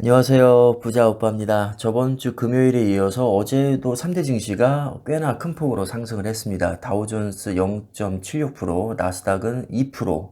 안녕하세요. 부자 오빠입니다. 저번 주 금요일에 이어서 어제도 3대 증시가 꽤나 큰 폭으로 상승을 했습니다. 다우존스 0.76%, 나스닥은 2%,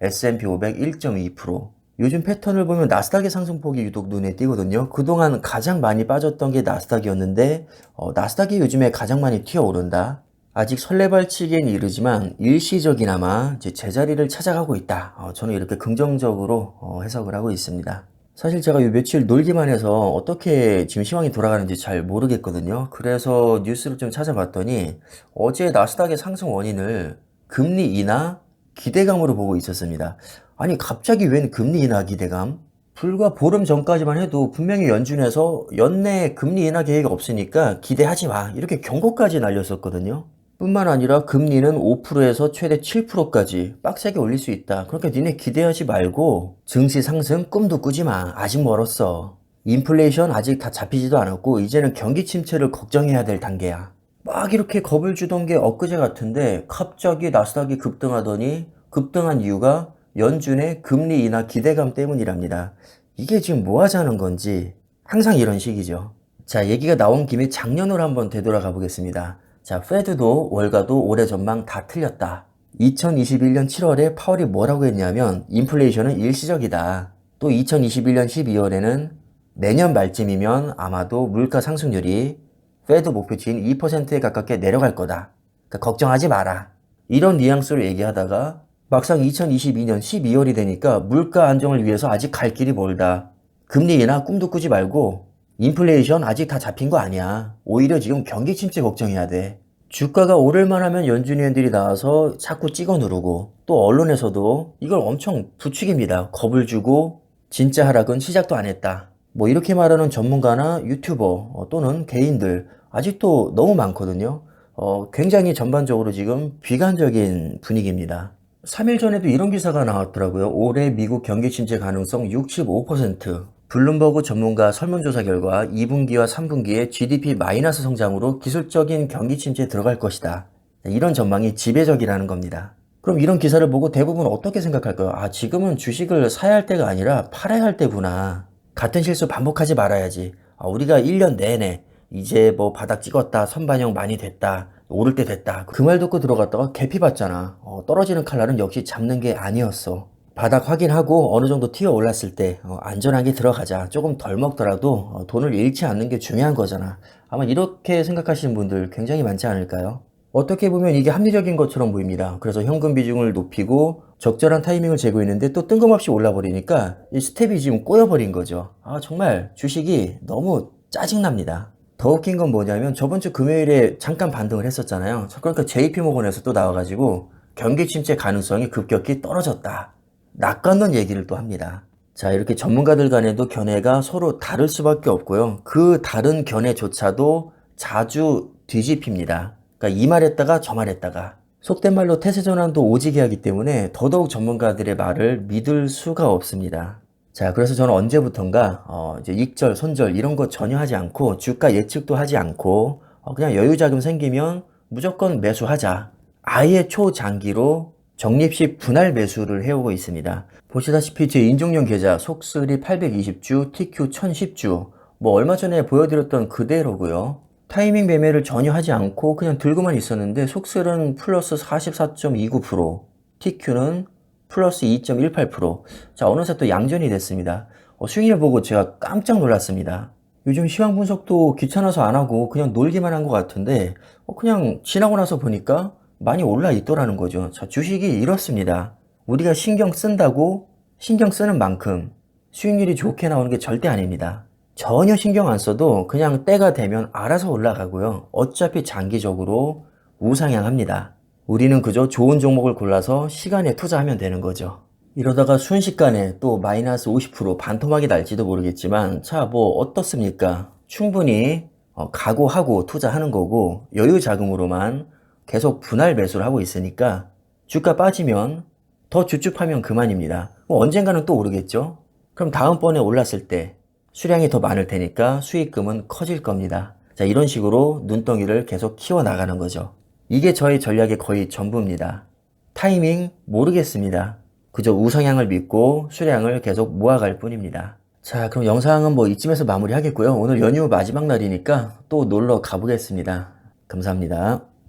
S&P 500 1.2%. 요즘 패턴을 보면 나스닥의 상승폭이 유독 눈에 띄거든요. 그동안 가장 많이 빠졌던 게 나스닥이었는데 어, 나스닥이 요즘에 가장 많이 튀어오른다. 아직 설레발치기엔 이르지만 일시적이나마 제자리를 찾아가고 있다. 어, 저는 이렇게 긍정적으로 어, 해석을 하고 있습니다. 사실 제가 요 며칠 놀기만 해서 어떻게 지금 시황이 돌아가는지 잘 모르겠거든요. 그래서 뉴스를 좀 찾아봤더니 어제 나스닥의 상승 원인을 금리 인하 기대감으로 보고 있었습니다. 아니 갑자기 웬 금리 인하 기대감? 불과 보름 전까지만 해도 분명히 연준에서 연내 금리 인하 계획이 없으니까 기대하지 마 이렇게 경고까지 날렸었거든요. 뿐만 아니라 금리는 5%에서 최대 7%까지 빡세게 올릴 수 있다. 그러니까 니네 기대하지 말고 증시 상승 꿈도 꾸지 마. 아직 멀었어. 인플레이션 아직 다 잡히지도 않았고 이제는 경기 침체를 걱정해야 될 단계야. 막 이렇게 겁을 주던 게 엊그제 같은데 갑자기 나스닥이 급등하더니 급등한 이유가 연준의 금리 인하 기대감 때문이랍니다. 이게 지금 뭐 하자는 건지 항상 이런 식이죠. 자, 얘기가 나온 김에 작년으로 한번 되돌아가 보겠습니다. 자, 페드도 월가도 올해 전망 다 틀렸다. 2021년 7월에 파월이 뭐라고 했냐면 인플레이션은 일시적이다. 또 2021년 12월에는 내년 말쯤이면 아마도 물가 상승률이 페드 목표치인 2%에 가깝게 내려갈 거다. 그러니까 걱정하지 마라. 이런 뉘앙스로 얘기하다가 막상 2022년 12월이 되니까 물가 안정을 위해서 아직 갈 길이 멀다. 금리 인하 꿈도 꾸지 말고 인플레이션 아직 다 잡힌 거 아니야. 오히려 지금 경기 침체 걱정해야 돼. 주가가 오를만 하면 연준위원들이 나와서 자꾸 찍어 누르고 또 언론에서도 이걸 엄청 부추깁니다. 겁을 주고 진짜 하락은 시작도 안 했다. 뭐 이렇게 말하는 전문가나 유튜버 어, 또는 개인들 아직도 너무 많거든요. 어, 굉장히 전반적으로 지금 비관적인 분위기입니다. 3일 전에도 이런 기사가 나왔더라고요. 올해 미국 경기 침체 가능성 65%. 블룸버그 전문가 설문조사 결과 2분기와 3분기에 GDP 마이너스 성장으로 기술적인 경기 침체에 들어갈 것이다. 이런 전망이 지배적이라는 겁니다. 그럼 이런 기사를 보고 대부분 어떻게 생각할까요? 아, 지금은 주식을 사야 할 때가 아니라 팔아야 할 때구나. 같은 실수 반복하지 말아야지. 아, 우리가 1년 내내 이제 뭐 바닥 찍었다, 선반영 많이 됐다, 오를 때 됐다. 그 말 듣고 들어갔다가 개피 봤잖아. 어, 떨어지는 칼날은 역시 잡는 게 아니었어. 바닥 확인하고 어느 정도 튀어 올랐을 때 어, 안전하게 들어가자. 조금 덜 먹더라도 어, 돈을 잃지 않는 게 중요한 거잖아. 아마 이렇게 생각하시는 분들 굉장히 많지 않을까요? 어떻게 보면 이게 합리적인 것처럼 보입니다. 그래서 현금 비중을 높이고 적절한 타이밍을 재고 있는데 또 뜬금없이 올라버리니까 이 스텝이 지금 꼬여버린 거죠. 아, 정말 주식이 너무 짜증납니다. 더 웃긴 건 뭐냐면 저번 주 금요일에 잠깐 반등을 했었잖아요. 그러니까 JP모건에서 또 나와가지고 경기 침체 가능성이 급격히 떨어졌다. 낚아놓은 얘기를 또 합니다. 자, 이렇게 전문가들 간에도 견해가 서로 다를 수밖에 없고요. 그 다른 견해조차도 자주 뒤집힙니다. 그러니까 이 말했다가 저 말했다가 속된 말로 태세 전환도 오지게 하기 때문에 더더욱 전문가들의 말을 믿을 수가 없습니다. 자, 그래서 저는 언제부턴가 어, 이제 익절, 손절 이런 거 전혀 하지 않고 주가 예측도 하지 않고 어, 그냥 여유 자금 생기면 무조건 매수하자. 아예 초장기로 적립식 분할 매수를 해오고 있습니다. 보시다시피 제 인종용 계좌 속쓰리 820주, TQ 1010주 뭐 얼마 전에 보여드렸던 그대로고요. 타이밍 매매를 전혀 하지 않고 그냥 들고만 있었는데 속슬은 플러스 44.29%, TQ는 플러스 2.18%. 자, 어느새 또 양전이 됐습니다. 어, 수익률 보고 제가 깜짝 놀랐습니다. 요즘 시황 분석도 귀찮아서 안 하고 그냥 놀기만 한 것 같은데 어, 그냥 지나고 나서 보니까 많이 올라 있더라는 거죠. 자, 주식이 이렇습니다. 우리가 신경 쓴다고 신경 쓰는 만큼 수익률이 좋게 나오는 게 절대 아닙니다. 전혀 신경 안 써도 그냥 때가 되면 알아서 올라가고요. 어차피 장기적으로 우상향합니다. 우리는 그저 좋은 종목을 골라서 시간에 투자하면 되는 거죠. 이러다가 순식간에 또 마이너스 50% 반토막이 날지도 모르겠지만 자 뭐 어떻습니까? 충분히 어, 각오하고 투자하는 거고 여유 자금으로만 계속 분할 매수를 하고 있으니까 주가 빠지면 더 주춤하면 그만입니다. 뭐 언젠가는 또 오르겠죠? 그럼 다음번에 올랐을 때 수량이 더 많을 테니까 수익금은 커질 겁니다. 자, 이런 식으로 눈덩이를 계속 키워나가는 거죠. 이게 저의 전략의 거의 전부입니다. 타이밍 모르겠습니다. 그저 우상향을 믿고 수량을 계속 모아갈 뿐입니다. 자, 그럼 영상은 뭐 이쯤에서 마무리 하겠고요. 오늘 연휴 마지막 날이니까 또 놀러 가보겠습니다. 감사합니다.